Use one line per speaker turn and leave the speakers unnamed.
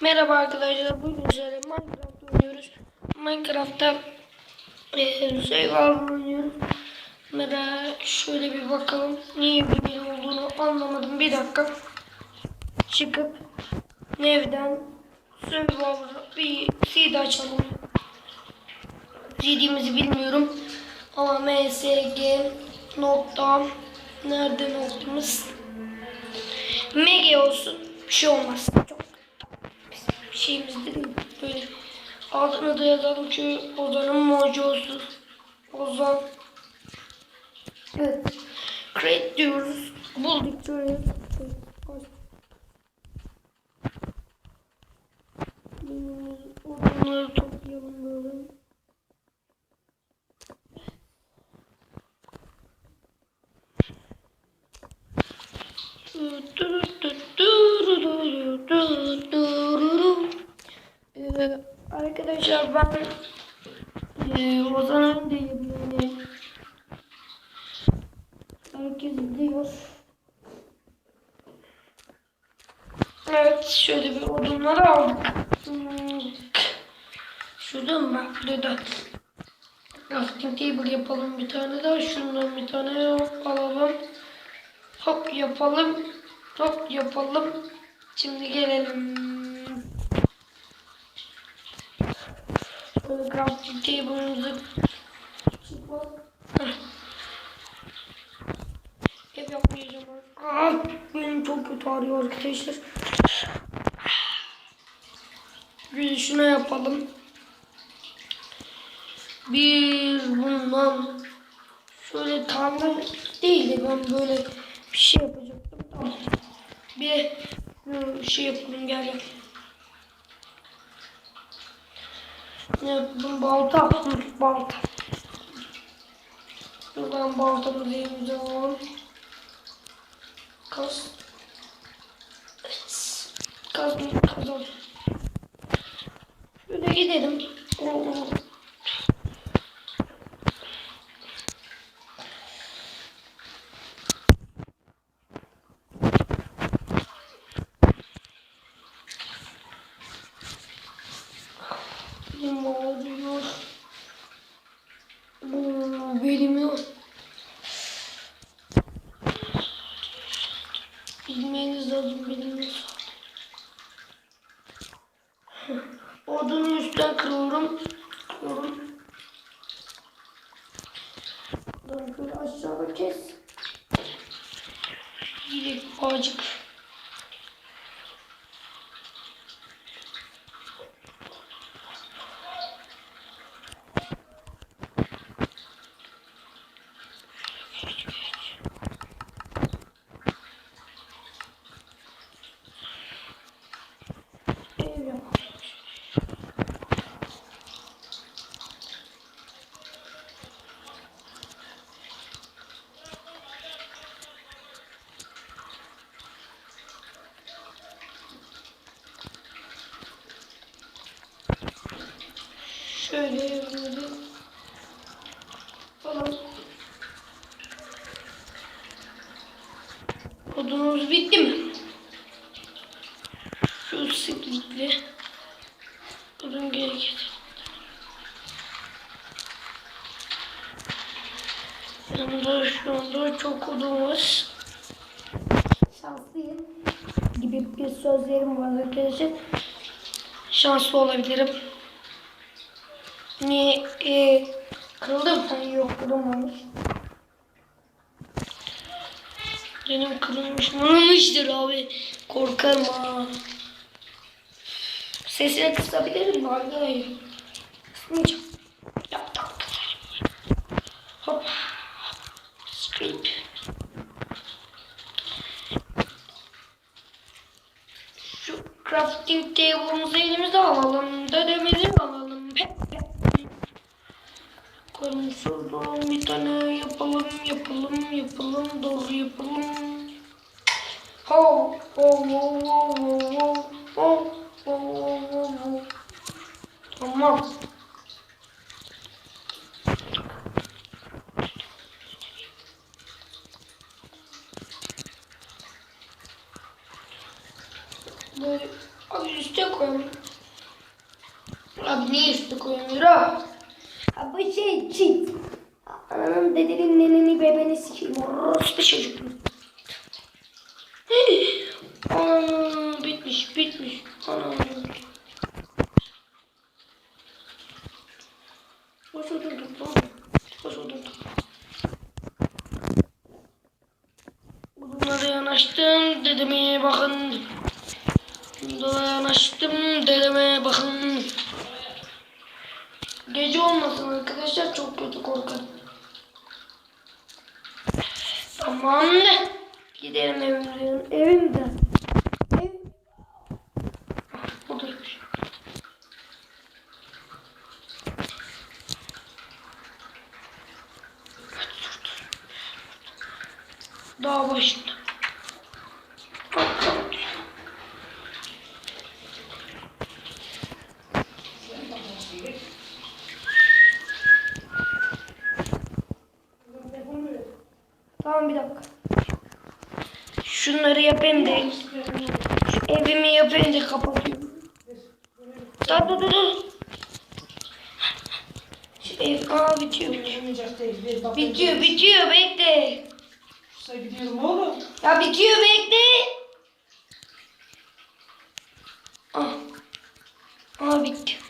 Merhaba arkadaşlar. Bugün sizlerle Minecraft oynuyoruz. Minecraft'ta eee Survival oynuyoruz. Merhaba. Şöyle bir bakalım. Niye böyle olduğunu anlamadım. Bir dakika. Çıkıp Nev'den Survival'a bir CD açalım. CD'mizi bilmiyorum. Ama MSG nokta nerede noktamız? MG olsun. Bir şey olmaz. Çok bir şeyimiz değil. Böyle altına da yazalım ki Ozan'ın mojosu. Ozan. Evet. Create diyoruz. Bulduk diyoruz. Onları toplayalım böyle. Ee, Arkadaşlar ben e, Ozan'ın değilim yani. Herkes biliyor. Evet şöyle bir odunları aldık. Şurada mı burada. Crafting table yapalım bir tane daha. Şundan bir tane alalım. Hop yapalım. Hop yapalım. Şimdi gelelim. Böyle crafting table'ımızı. Hep yapmayacağım. Ah, benim çok kötü ağrıyor arkadaşlar. Bir şuna yapalım. Bir bundan şöyle tanrı değil de ben böyle bir şey yapacaktım. Tamam. Bir şey yapalım gel gel. Ne yapalım? Balta. Balta. Buradan baltamızı elimize alalım. Kaz. Kaz kazan. Şöyle gidelim. Oo. Hızlı hızlı benimle Odunun üstten kırıyorum. Kırıyorum. Dur aşağıda kes. Gidip acık. Şöyle böyle falan. Odunumuz bitti mi? Şu sıklıklı odun geri getir. Yanımda şu anda çok odun var. Şanslıyım gibi bir sözlerim var arkadaşlar. Şanslı olabilirim. Niye? E, kırıldı mı? Hayır yok kırılmamış. Benim kırılmış mıymıştır abi. Korkarım ha. Sesini kısabilirim mi arkadaşlar? Kısmayacağım. Yap tamam kısarım. Hop. Script. Şu crafting table'ımızı elimize alalım. Dedemizi alalım. Hep, hep. Bakalım şuradan bir tane yapalım, yapalım, doğru yapalım. Ho, ho, ho, ho, ho, ho, ho, ho, ho, ho. Tamam. Böyle Abi üste koyalım. Abi niye üste koyamıyor abi? Abi şey çift. Ananın dedenin neneni bebeni sikeyim. Orospu çocuk. Aa, bitmiş bitmiş. Ana. Boş oturduk lan. Boş oturduk. Bunlara yanaştım dedeme bakın. Bunlara yanaştım dedeme bakın. Gece olmasın arkadaşlar çok kötü korkarım. Tamam Gidelim evimde. Evimde. Ev. Buradaymış. Dağ başında. Tamam bir dakika. Şunları yapayım da. Şu evimi yapayım da kapatıyorum. Dur dur dur. Şu ev aa bitiyor. bitiyor. Bitiyor bitiyor bekle.
Sen gidiyorum oğlum.
Ya bitiyor bekle. Ah. Aa bitti.